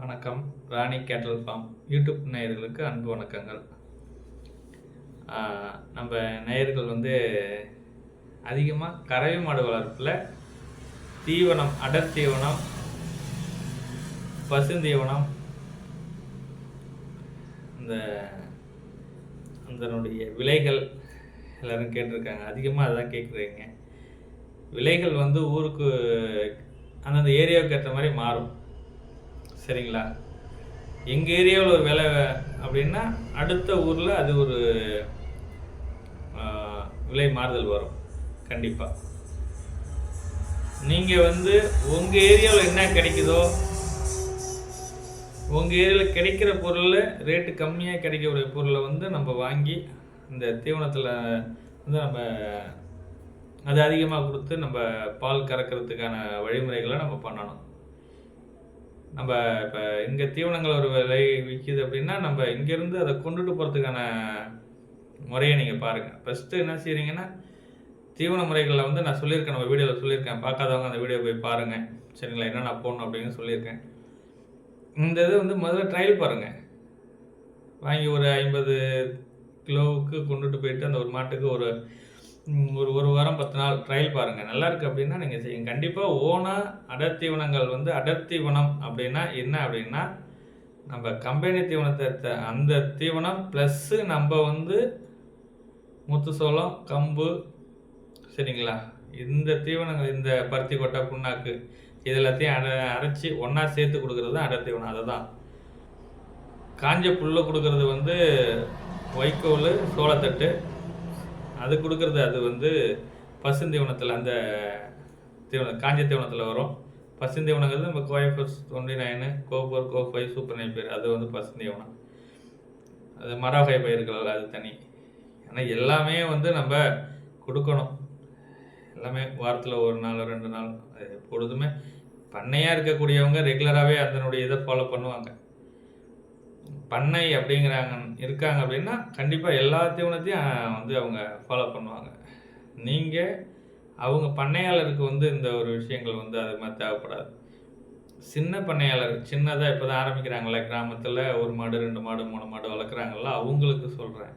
வணக்கம். ராணி கேட்டல் form YouTube நேயர்களுக்கு அன்பு வணக்கங்கள். நம்ம நேயர்கள் வந்து அதிகமாக கறவை மாடு வளர்ப்பில் தீவனம் அடர் தீவனம் பசுந்தீவனம் இந்த அதனுடைய விலைகள் எல்லாரும் கேட்டிருக்காங்க. அதிகமாக அதான் கேட்குறீங்க. விலைகள் வந்து ஊருக்கு அந்தந்த ஏரியாவுக்கு ஏற்ற மாதிரி மாறும். சரிங்களா? எங்கள் ஏரியாவில் ஒரு விலை அப்படின்னா அடுத்த ஊரில் அது ஒரு விலை மாறுதல் வரும். கண்டிப்பாக நீங்கள் வந்து உங்கள் ஏரியாவில் என்ன கிடைக்குதோ உங்கள் ஏரியாவில் கிடைக்கிற பொருள் ரேட்டு கம்மியாக கிடைக்கக்கூடிய பொருளை வந்து நம்ம வாங்கி இந்த தீவனத்தில் வந்து நம்ம அது அதிகமாக கொடுத்து நம்ம பால் கறக்கிறதுக்கான வழிமுறைகளை நம்ம பண்ணணும். நம்ம இப்போ இங்கே தீவனங்கள் ஒரு விலை விற்கிது அப்படின்னா நம்ம இங்கேருந்து அதை கொண்டுட்டு போகிறதுக்கான முறையை நீங்கள் பாருங்கள் ஃபஸ்ட்டு என்ன செய்கிறீங்கன்னா தீவன முறைகளில் வந்து நான் சொல்லியிருக்கேன் நம்ம வீடியோவில் சொல்லியிருக்கேன். பார்க்காதவங்க அந்த வீடியோ போய் பாருங்கள் சரிங்களா என்னென்ன போடணும் அப்படின்னு சொல்லியிருக்கேன். இந்த இது வந்து முதல்ல ட்ரையல் பாருங்கள் வாங்கி ஒரு ஐம்பது கிலோவுக்கு கொண்டுட்டு போயிட்டு அந்த ஒரு மாட்டுக்கு ஒரு ஒரு ஒரு வாரம் பத்து நாள் ட்ரையல் பாருங்கள் நல்லா இருக்குது அப்படின்னா நீங்கள் செய்யுங்க. கண்டிப்பாக ஓனாக அடர் தீவனங்கள் வந்து அடர் தீவனம் அப்படின்னா என்ன அப்படின்னா நம்ம கம்பெனி தீவனத்தை த- அந்த தீவனம் ப்ளஸ்ஸு நம்ம வந்து முத்து சோளம் கம்பு சரிங்களா? இந்த தீவனங்கள் இந்த பருத்தி கொட்டை புண்ணாக்கு இது எல்லாத்தையும் அரை அரைச்சி ஒன்றா சேர்த்து கொடுக்குறது தான் அடர் தீவனம் அதை தான் காஞ்ச புல்லை கொடுக்கறது வந்து வைக்கோல் சோளத்தட்டு அது கொடுக்கறது அது வந்து பசுந்தீவனத்தில் அந்த தீவனம் காஞ்ச தீவனத்தில் வரும். பசுந்தீவனங்கிறது நம்ம Coimbatore twenty nine CO four CO five super Napier அது வந்து பசுந்தீவனம் அது மரவகை பயிர்கள் அது தனி. ஆனால் எல்லாமே வந்து நம்ம கொடுக்கணும். எல்லாமே வாரத்தில் ஒரு நாள் ரெண்டு நாள் எப்பொழுதுமே பண்ணையாக இருக்கக்கூடியவங்க ரெகுலராகவே அதனுடைய இதை ஃபாலோ பண்ணுவாங்க. பண்ணை அப்படிங்கிறாங்க இருக்காங்க அப்படின்னா கண்டிப்பாக எல்லா தீவனத்தையும் வந்து அவங்க ஃபாலோ பண்ணுவாங்க. நீங்கள் அவங்க பண்ணையாளருக்கு வந்து இந்த ஒரு விஷயங்கள் வந்து அது மாதிரி தேவைப்படாது. சின்ன பண்ணையாளர் சின்னதாக இப்போ தான் ஆரம்பிக்கிறாங்களே கிராமத்தில் ஒரு மாடு ரெண்டு மாடு மூணு மாடு வளர்க்குறாங்கல்ல அவங்களுக்கு சொல்கிறேன்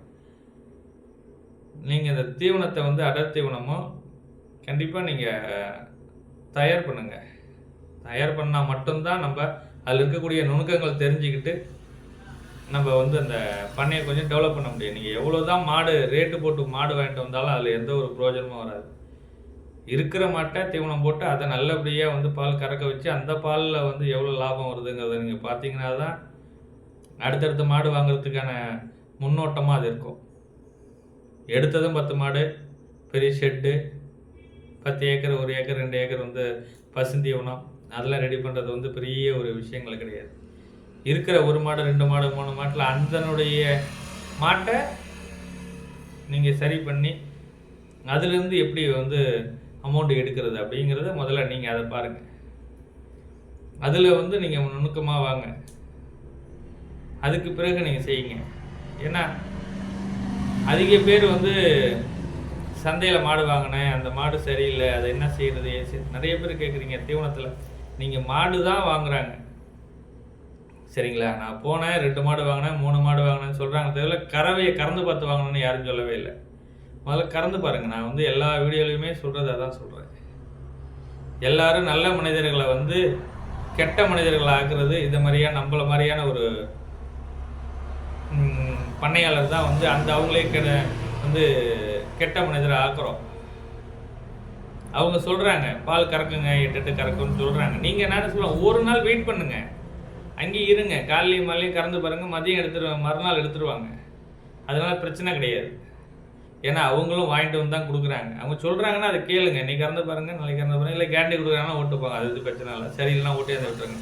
நீங்கள் இந்த தீவனத்தை வந்து அடர் தீவனமோ கண்டிப்பாக நீங்கள் தயார் பண்ணுங்கள் தயார் பண்ணால் மட்டும்தான் நம்ம அதில் இருக்கக்கூடிய நுணுக்கங்கள் தெரிஞ்சுக்கிட்டு நம்ம வந்து அந்த பண்ணையை கொஞ்சம் டெவலப் பண்ண முடியும். நீங்கள் எவ்வளோ தான் மாடு ரேட்டு போட்டு மாடு வாங்கிட்டு வந்தாலும் அதில் எந்த ஒரு பிரயோஜனமும் வராது. இருக்கிற மாட்டை தீவனம் போட்டு அதை நல்லபடியாக வந்து பால் கறக்க வச்சு அந்த பாலில் வந்து எவ்வளோ லாபம் வருதுங்கிறத நீங்கள் பார்த்தீங்கன்னா தான் அடுத்தடுத்த மாடு வாங்குறதுக்கான முன்னோட்டமாக அது இருக்கும். எடுத்ததும் பத்து மாடு பெரிய ஷெட்டு பத்து ஏக்கர் ஒரு ஏக்கர் ரெண்டு ஏக்கர் வந்து பசுந்தீவனம் அதெல்லாம் ரெடி பண்ணுறது வந்து பெரிய ஒரு விஷயங்கள் கிடையாது. இருக்கிற ஒரு மாடு ரெண்டு மாடு மூணு மாட்டில் அந்தனுடைய மாட்டை நீங்கள் சரி பண்ணி அதுலேருந்து எப்படி வந்து அமௌண்ட் எடுக்கிறது அப்படிங்கிறத முதல்ல நீங்கள் அதை பாருங்கள் அதில் வந்து நீங்கள் நுணுக்கமாக வாங்க. அதுக்கு பிறகு நீங்கள் செய்யுங்க. ஏன்னா அதிக பேர் வந்து சந்தையில் மாடு வாங்கினேன் அந்த மாடு சரியில்லை அதை என்ன செய்கிறது நிறைய பேர் கேட்குறீங்க தீவனத்தில். நீங்கள் மாடு தான் வாங்குகிறாங்க சரிங்களா? நான் போனேன் ரெண்டு மாடு வாங்கினேன் மூணு மாடு வாங்கினேன்னு சொல்கிறாங்க தவிர கறவையை கறந்து பார்த்து வாங்கணும்னு யாரும் சொல்லவே இல்லை. முதல்ல கறந்து பாருங்கள் நான் வந்து எல்லா வீடியோலையுமே சொல்கிறது அதான் சொல்கிறேன் எல்லாரும் நல்ல மனிதர்களை வந்து கெட்ட மனிதர்களை ஆக்குறது இந்த மாதிரியான நம்மள மாதிரியான ஒரு பண்ணையாளர் தான் வந்து அந்த அவங்களே கெட வந்து கெட்ட மனிதரை ஆக்குறோம். அவங்க சொல்கிறாங்க பால் கறக்குங்க எட்டு எட்டு கறக்குன்னு சொல்கிறாங்க நீங்கள் என்னென்னு சொல்லலாம் ஒரு நாள் வெயிட் பண்ணுங்கள் அங்கேயே இருங்க. காலையும் மாலையும் கறந்து பாருங்கள் மதியம் எடுத்துரு மறுநாள் எடுத்துருவாங்க. அதனால் பிரச்சனை கிடையாது. ஏன்னா அவங்களும் வாங்கிட்டு வந்து தான் கொடுக்குறாங்க. அவங்க சொல்கிறாங்கன்னா அதை கேளுங்க. நீ கறந்து பாருங்க. நாளைக்கு கறந்து பாருங்கள் இல்லை கேரண்டி கொடுக்குறாங்கன்னா ஓட்டுப்பாங்க அது இது பிரச்சனை இல்லை. சரியில்லைனா ஓட்டி வந்து விட்டுருங்க.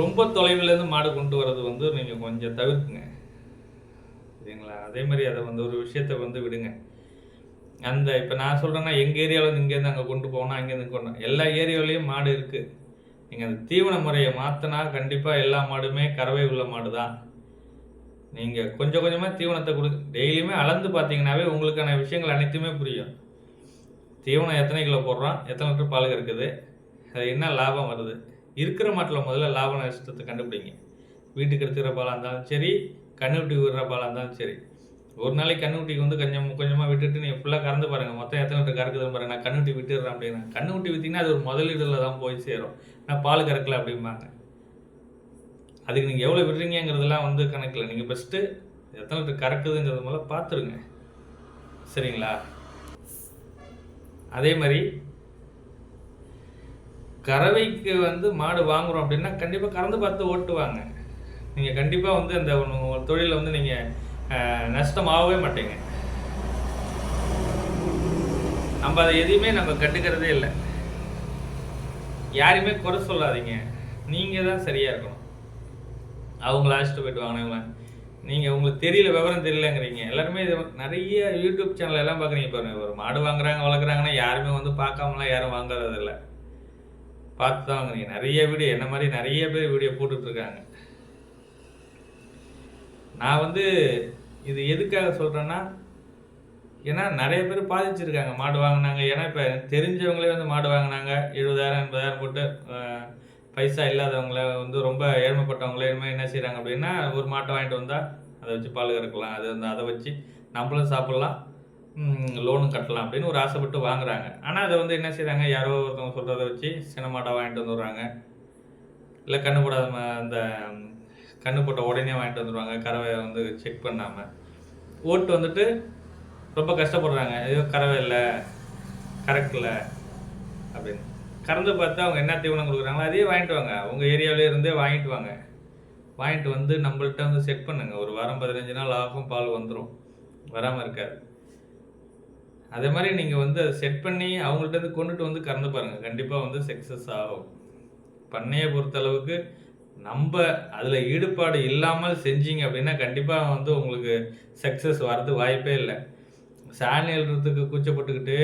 ரொம்ப தொலைவிலேருந்து மாடு கொண்டு வர்றது வந்து நீங்கள் கொஞ்சம் தவிர்க்குங்க. சரிங்களா? அதே மாதிரி அதை வந்து ஒரு விஷயத்தை வந்து விடுங்க. அந்த இப்போ நான் சொல்கிறேன்னா எங்கள் ஏரியாவில் இங்கேருந்து அங்கே கொண்டு போகணும் அங்கேருந்து கொண்டு எல்லா ஏரியாவிலையும் மாடு இருக்குது நீங்கள் அந்த தீவன முறையை மாற்றினா கண்டிப்பாக எல்லா மாடுமே கறவை உள்ள மாடு தான் நீங்கள் கொஞ்சம் கொஞ்சமாக தீவனத்தை கொடு டெய்லியுமே அளந்து பார்த்தீங்கன்னாவே உங்களுக்கான விஷயங்கள் அனைத்துமே புரியும். தீவனம் எத்தனை கிலோ போடுறோம்? எத்தனை லிட்டர் பால் இருக்குது? அது என்ன லாபம் வருது? இருக்கிற மாட்டில் முதல்ல லாப நஷ்டத்தை கண்டுபிடிங்க. வீட்டுக்கு எடுத்துக்கிற பாலாக இருந்தாலும் சரி கண்ணுக்குட்டி விடுற பாலாக இருந்தாலும் சரி. ஒரு நாளைக்கு கண்ணுக்குட்டிக்கு வந்து கொஞ்சம் கொஞ்சமாக விட்டுட்டு நீங்கள் ஃபுல்லாக கறந்து பாருங்கள் மொத்தம் எத்தனை லிட்டர் கறக்குதுன்னு பாருங்க. நான் கண்ணுக்குட்டி விட்டுடுறேன் அப்படின்னா. கண்ணுக்குட்டி விற்றிங்கன்னா அது ஒரு முதலீடுல தான் போய் சேரும். நான் பால் கறக்கல அப்படிம்பாங்க. அதுக்கு நீங்கள் எவ்வளோ விடுறீங்கிறதெல்லாம் வந்து கணக்கில். நீங்கள் ஃபஸ்ட்டு எத்தனை லிட்டர் கறக்குதுங்கிறது முதல்ல பார்த்துருங்க சரிங்களா? அதே மாதிரி கறவைக்கு வந்து மாடு வாங்குகிறோம் அப்படின்னா கண்டிப்பாக கறந்து பார்த்து ஓட்டுவாங்க. நீங்கள் கண்டிப்பாக வந்து அந்த உங்கள் தொழிலில் வந்து நீங்கள் நஷ்டமாகவே மாட்டேங்க. நம்ம அதை எதையுமே நம்ம கண்டுக்கிறதே இல்லை. யாரையுமே குறை சொல்லாதீங்க. நீங்கள் தான் சரியாக இருக்கணும். அவங்கள அழைச்சிட்டு போயிட்டு வாங்கினவங்கள நீங்கள் உங்களுக்கு தெரியல விவரம் தெரியலங்கிறீங்க. எல்லாருமே இது நிறைய யூடியூப் சேனல் எல்லாம் பார்க்குறீங்க பாருங்கள் ஒரு மாடு வாங்குறாங்க வளர்க்குறாங்கன்னா யாருமே வந்து பார்க்காமலாம் யாரும் வாங்குறதில்ல. பார்த்து தான் வாங்குறீங்க. நிறைய வீடியோ என்ன மாதிரி நிறைய பேர் வீடியோ போட்டுட்ருக்காங்க நான் வந்து இது எதுக்காக சொல்கிறேன்னா ஏன்னா நிறைய பேர் பாதிச்சிருக்காங்க. மாடு வாங்கினாங்க. ஏன்னா இப்போ தெரிஞ்சவங்களே வந்து மாடு வாங்கினாங்க. எழுபதாயிரம் எண்பதாயிரம் போட்டு பைசா இல்லாதவங்கள வந்து ரொம்ப ஏழ்மைப்பட்டவங்களே இனிமேல் என்ன செய்கிறாங்க அப்படின்னா ஒரு மாட்டை வாங்கிட்டு வந்தால் அதை வச்சு பால் கறக்கலாம். அது வந்து அதை வச்சு நம்மளும் சாப்பிட்லாம். லோனும் கட்டலாம் அப்படின்னு ஒரு ஆசைப்பட்டு வாங்குறாங்க. ஆனால் அதை வந்து என்ன செய்கிறாங்க யாரோ ஒருத்தவங்க சொல்கிறத வச்சு சின்ன மாட்டை வாங்கிட்டு வந்துடுறாங்க. இல்லை கண்ணுப்படாத அந்த கண்ணு போட்ட உடனே வாங்கிட்டு வந்துடுவாங்க கறவை வந்து செக் பண்ணாமல் ஓட்டு வந்துட்டு ரொம்ப கஷ்டப்படுறாங்க. ஐயோ கறவை இல்லை கரெக்ட் இல்லை அப்படின்னு. கறந்து பார்த்து அவங்க என்ன தீவனம் கொடுக்குறாங்களோ அதே வாங்கிட்டு வாங்க. உங்கள் ஏரியாவிலே இருந்தே வாங்கிட்டு வாங்க. வாங்கிட்டு வந்து நம்மள்கிட்ட வந்து செட் பண்ணுங்க. ஒரு வாரம் பதினஞ்சு நாள் ஆகும் பால் வந்துடும் வராமல் இருக்காது. அதே மாதிரி நீங்கள் வந்து அதை செட் பண்ணி அவங்கள்ட்ட இருந்து கொண்டுட்டு வந்து கறந்து பாருங்கள் கண்டிப்பாக வந்து சக்ஸஸ் ஆகும். பண்ணையை பொறுத்தளவுக்கு நம்ம அதில் ஈடுபாடு இல்லாமல் செஞ்சீங்க அப்படின்னா கண்டிப்பாக வந்து உங்களுக்கு சக்ஸஸ் வர்றது வாய்ப்பே இல்லை. சாணி எழுறதுக்கு கூச்சப்பட்டுக்கிட்டு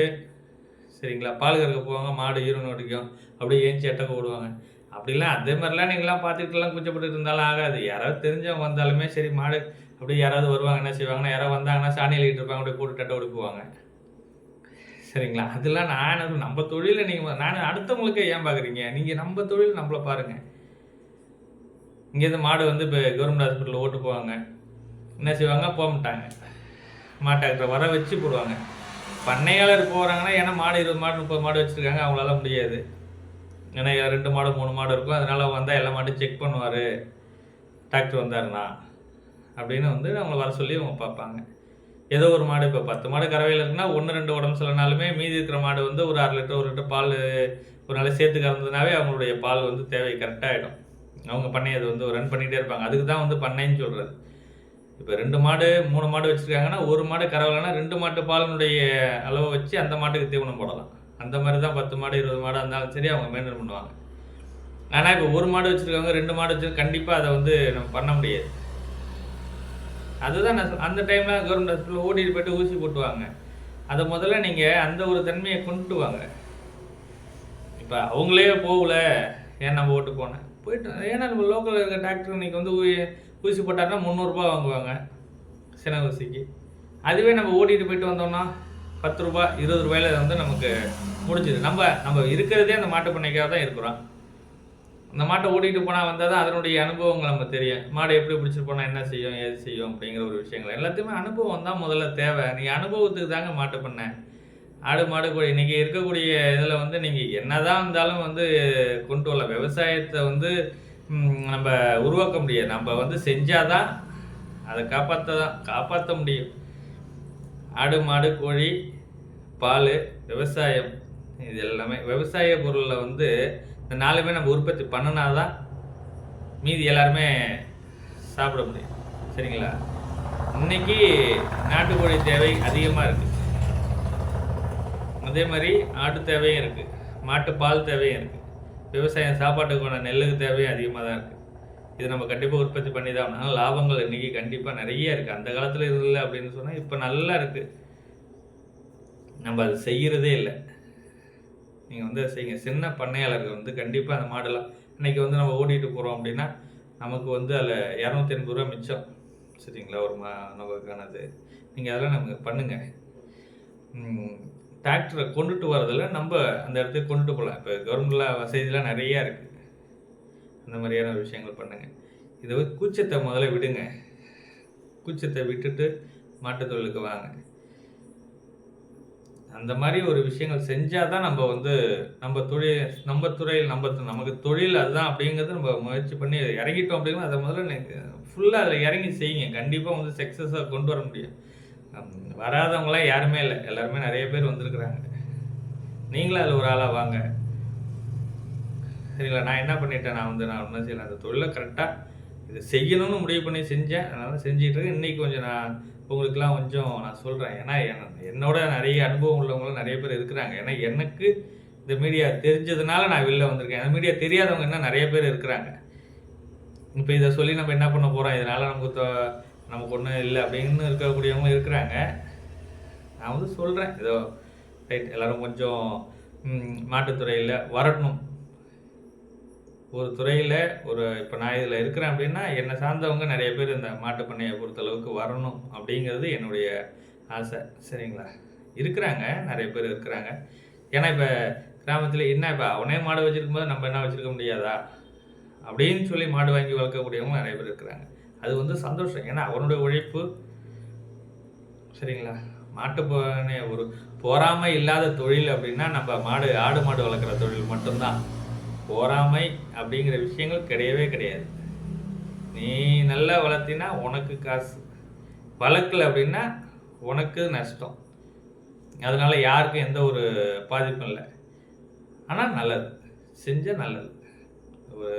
சரிங்களா பால் கறக்க போவாங்க மாடு ஈரன் அடிக்கும் அப்படியே ஏஞ்சி எட்டக்க விடுவாங்க அப்படிலாம் அதே மாதிரிலாம் நீங்களாம் பார்த்துக்கிட்டுலாம் கூச்சப்பட்டு இருந்தாலும் ஆகாது. யாராவது தெரிஞ்சவங்க வந்தாலுமே சரி மாடு அப்படியே யாராவது வருவாங்க என்ன செய்வாங்கன்னா யாராவது வந்தாங்கன்னா சாணி எழுதிட்டு இருப்பாங்க அப்படியே போட்டு டட்டை ஒடுக்குவாங்க சரிங்களா? அதெல்லாம் நான் நம்ம தொழிலை நீங்கள் நான் அடுத்தவங்களுக்கு ஏன் பார்க்குறீங்க? நீங்கள் நம்ம தொழில் நம்மளை பாருங்கள் இங்கேருந்து மாடு வந்து இப்போ கவர்மெண்ட் ஹாஸ்பிட்டலில் ஓட்டு போவாங்க. என்ன செய்வாங்க? போக மாட்டாங்க. மாட்டு டாக்டரை வர வச்சு போடுவாங்க. பண்ணையாளர் போகிறாங்கன்னா ஏன்னா மாடு இருபது மாடு முப்பது மாடு வச்சுருக்காங்க அவங்களால முடியாது. ஏன்னா ரெண்டு மாடு மூணு மாடு இருக்கும். அதனால் வந்தால் எல்லா மாடும் செக் பண்ணுவார். டாக்டர் வந்தாருண்ணா அப்படின்னு வந்து அவங்கள வர சொல்லி அவங்க பார்ப்பாங்க. ஏதோ ஒரு மாடு இப்போ பத்து மாடு கறவையில் இருக்குன்னா ஒன்று ரெண்டு உடம்பு சரியில்லைனாலுமே மீதி இருக்கிற மாடு வந்து ஒரு அரை லிட்டர் ஒரு லிட்டர் பால் ஒரு நாள் சேர்த்து கறந்ததுனாவே அவங்களுடைய பால் வந்து தேவை கரெக்டாகிடும் அவங்க பண்ணையை அது வந்து ரன் பண்ணிகிட்டே இருப்பாங்க. அதுக்கு தான் வந்து பண்ணைன்னு சொல்கிறது இப்போ ரெண்டு மாடு மூணு மாடு வச்சுருக்காங்கன்னா ஒரு மாடு கறவைலனா ரெண்டு மாட்டு பாலினுடைய அளவை வச்சு அந்த மாட்டுக்கு தீவனம் போடலாம். அந்த மாதிரி தான் பத்து மாடு இருபது மாடு இருந்தாலும் சரி அவங்க மெயின்டைன் பண்ணுவாங்க. ஆனால் இப்போ ஒரு மாடு வச்சுருக்காங்க ரெண்டு மாடு வச்சு கண்டிப்பாக அதை வந்து நம்ம பண்ண முடியாது. அதுதான் நான் அந்த டைமில் கவர்மெண்ட் ஹாஸ்பிட்டலில் ஓடிட்டு போயிட்டு ஊசி போட்டுவாங்க. அதை முதல்ல நீங்கள் அந்த ஒரு தன்மையை கொண்டுட்டு வாங்க. இப்போ அவங்களே போகல ஏன் நம்ம ஓட்டு போனேன் போயிட்டு ஏன்னா நம்ம லோக்கலில் இருக்க டாக்டர் இன்னைக்கு வந்து ஊசி போட்டாருன்னா முந்நூறுரூபா வாங்குவாங்க சின்ன ஊசிக்கு அதுவே நம்ம ஓடிட்டு போயிட்டு வந்தோம்னா பத்து ரூபா இருபது ரூபாயில வந்து நமக்கு முடிஞ்சுது. நம்ம நம்ம இருக்கிறதே அந்த மாட்டு பண்ணைக்காக தான் இருக்கிறோம். அந்த மாட்டை ஓட்டிகிட்டு போனால் வந்தால் தான் அதனுடைய அனுபவங்கள் நம்ம தெரியும். மாடு எப்படி பிடிச்சிட்டு போனால் என்ன செய்யும் ஏது செய்யும் அப்படிங்கிற ஒரு விஷயங்கள். எல்லாத்தையுமே அனுபவம் தான் முதல்ல தேவை. நீ அனுபவத்துக்கு தாங்க மாட்டு பண்ணேன் ஆடு மாடு கோழி இன்றைக்கி இருக்கக்கூடிய இதில் வந்து நீங்கள் என்ன தான் இருந்தாலும் வந்து கொண்டு வரலாம். விவசாயத்தை வந்து நம்ம உருவாக்க முடியாது. நம்ம வந்து செஞ்சால் தான் அதை காப்பாற்ற தான் காப்பாற்ற முடியும். ஆடு மாடு கோழி பால் விவசாயம் இது எல்லாமே. விவசாய பொருளில் வந்து இந்த நாலுமே நம்ம உற்பத்தி பண்ணினா தான் மீதி எல்லாருமே சாப்பிட முடியும். சரிங்களா? இன்னைக்கு நாட்டுக்கோழி தேவை அதிகமாக இருக்குது அதே மாதிரி ஆட்டு தேவையும் இருக்குது மாட்டு பால் தேவையும் இருக்குது விவசாயம் சாப்பாட்டுக்கான நெல்லுக்கு தேவையும் அதிகமாக தான் இருக்குது இது நம்ம கண்டிப்பாக உற்பத்தி பண்ணி தான் ஆனால் லாபங்கள் இன்றைக்கி கண்டிப்பாக நிறைய இருக்குது அந்த காலத்தில் இல்லை அப்படின்னு சொன்னால் இப்போ நல்லா இருக்குது நம்ம அது செய்கிறதே இல்லை. நீங்கள் வந்து அதை செய்யுங்க. சின்ன பண்ணையாளர்கள் வந்து கண்டிப்பாக அந்த மாடெல்லாம் இன்னைக்கு வந்து நம்ம ஓடிட்டு போகிறோம் அப்படின்னா நமக்கு வந்து அதில் இரநூத்தி எண்பது ரூபா மிச்சம். சரிங்களா? ஒரு மா நமக்கானது நீங்கள் அதெல்லாம் நமக்கு பண்ணுங்கள் டிராக்டரை கொண்டுட்டு வரதில் நம்ம அந்த இடத்துக்கு கொண்டுட்டு போகலாம். இப்போ கவர்மெண்டில் வசதிலாம் நிறையா இருக்குது அந்த மாதிரியான விஷயங்கள் பண்ணுங்கள் இதை வந்து கூச்சத்தை முதல்ல விடுங்க. கூச்சத்தை விட்டுட்டு மாட்டுத் தொழிலுக்கு வாங்க. அந்த மாதிரி ஒரு விஷயங்கள் செஞ்சால் தான் நம்ம வந்து நம்ம தொழில் நம்ம துறையில் நம்ம நமக்கு தொழில் அதுதான் அப்படிங்கிறது நம்ம முயற்சி பண்ணி இறங்கிட்டோம் அப்படின்னா அதை முதல்ல ஃபுல்லாக அதில் இறங்கி செய்யுங்க. கண்டிப்பாக வந்து சக்ஸஸாக கொண்டு வர முடியும். வராதவங்களாம் யாருமே இல்லை. எல்லாருமே நிறைய பேர் வந்திருக்கிறாங்க. நீங்களும் அதில் ஒரு ஆளாக வாங்க. சரிங்களா? நான் என்ன பண்ணிட்டேன்? நான் வந்து நான் ஒன்றும் செய்யலை அந்த தொழிலை கரெக்டாக இதை செய்யணும்னு முடிவு பண்ணி செஞ்சேன். அதனால் செஞ்சிட்டு இருக்கேன். இன்றைக்கி கொஞ்சம் நான் உங்களுக்குலாம் கொஞ்சம் நான் சொல்கிறேன் ஏன்னா என்னோட நிறைய அனுபவம் உள்ளவங்களும் நிறைய பேர் இருக்கிறாங்க. ஏன்னா எனக்கு இந்த மீடியா தெரிஞ்சதுனால நான் வெளில வந்திருக்கேன். அந்த மீடியா தெரியாதவங்க இன்னும் நிறைய பேர் இருக்கிறாங்க. இப்போ இதை சொல்லி நம்ம என்ன பண்ண போகிறோம் இதனால் நமக்கு நமக்கு ஒன்றும் இல்லை அப்படின்னு இருக்கக்கூடியவங்க இருக்கிறாங்க. நான் வந்து சொல்கிறேன் ஏதோ ரைட் எல்லோரும் கொஞ்சம் மாட்டுத்துறையில் வரணும். ஒரு துறையில் ஒரு இப்போ நான் இதில் இருக்கிறேன் அப்படின்னா என்னை சார்ந்தவங்க நிறைய பேர் இந்த மாட்டு பண்ணையை பொறுத்தளவுக்கு வரணும் அப்படிங்கிறது என்னுடைய ஆசை. சரிங்களா? இருக்கிறாங்க நிறைய பேர் இருக்கிறாங்க. ஏன்னா இப்போ கிராமத்தில் என்ன இப்போ அவனே மாடு வச்சுருக்கும் போது நம்ம என்ன வச்சுருக்க முடியாதா? அப்படின்னு சொல்லி மாடு வாங்கி வளர்க்கக்கூடியவங்க நிறைய பேர் இருக்கிறாங்க. அது வந்து சந்தோஷம். ஏன்னா அவனுடைய உழைப்பு சரிங்களா? மாட்டு ஒரு போராமை இல்லாத தொழில் அப்படின்னா நம்ம மாடு ஆடு மாடு வளர்க்குற தொழில் மட்டும்தான். போராமை அப்படிங்கிற விஷயங்கள் கிடையவே கிடையாது. நீ நல்லா வளர்த்தினா உனக்கு காசு. வளர்க்கல அப்படின்னா உனக்கு நஷ்டம். அதனால் யாருக்கும் எந்த ஒரு பாதிப்பும் இல்லை. ஆனால் நல்லது. செஞ்சால் நல்லது. ஒரு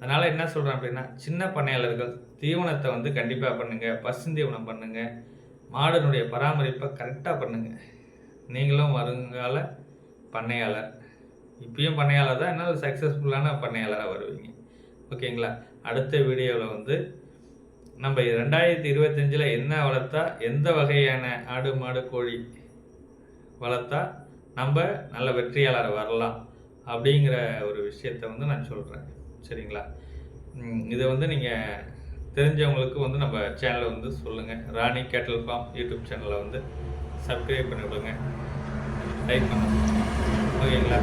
அதனால் என்ன சொல்கிறேன் அப்படின்னா சின்ன பண்ணையாளர்கள் தீவனத்தை வந்து கண்டிப்பாக பண்ணுங்கள் பசுந்தீவனம் பண்ணுங்கள் மாடனுடைய பராமரிப்பை கரெக்டாக பண்ணுங்கள் நீங்களும் வருங்கால பண்ணையாளர். இப்பயும் பண்ணையாளர் தான் என்ன சக்ஸஸ்ஃபுல்லான பண்ணையாளராக வருவீங்க. ஓகேங்களா? அடுத்த வீடியோவில் வந்து நம்ம ரெண்டாயிரத்தி இருபத்தஞ்சில் என்ன வளர்த்தா எந்த வகையான ஆடு மாடு கோழி வளர்த்தா நம்ம நல்ல வெற்றியாளர் வரலாம் அப்படிங்கிற ஒரு விஷயத்தை வந்து நான் சொல்கிறேன் சரிங்களா? இதை வந்து நீங்கள் தெரிஞ்சவங்களுக்கு வந்து நம்ம சேனலை வந்து சொல்லுங்கள் ராணி கேட்டல் ஃபார்ம் யூடியூப் சேனலை வந்து சப்ஸ்கிரைப் பண்ணிவிடுங்க லைக் பண்ணுங்கள் ஓகேங்களா?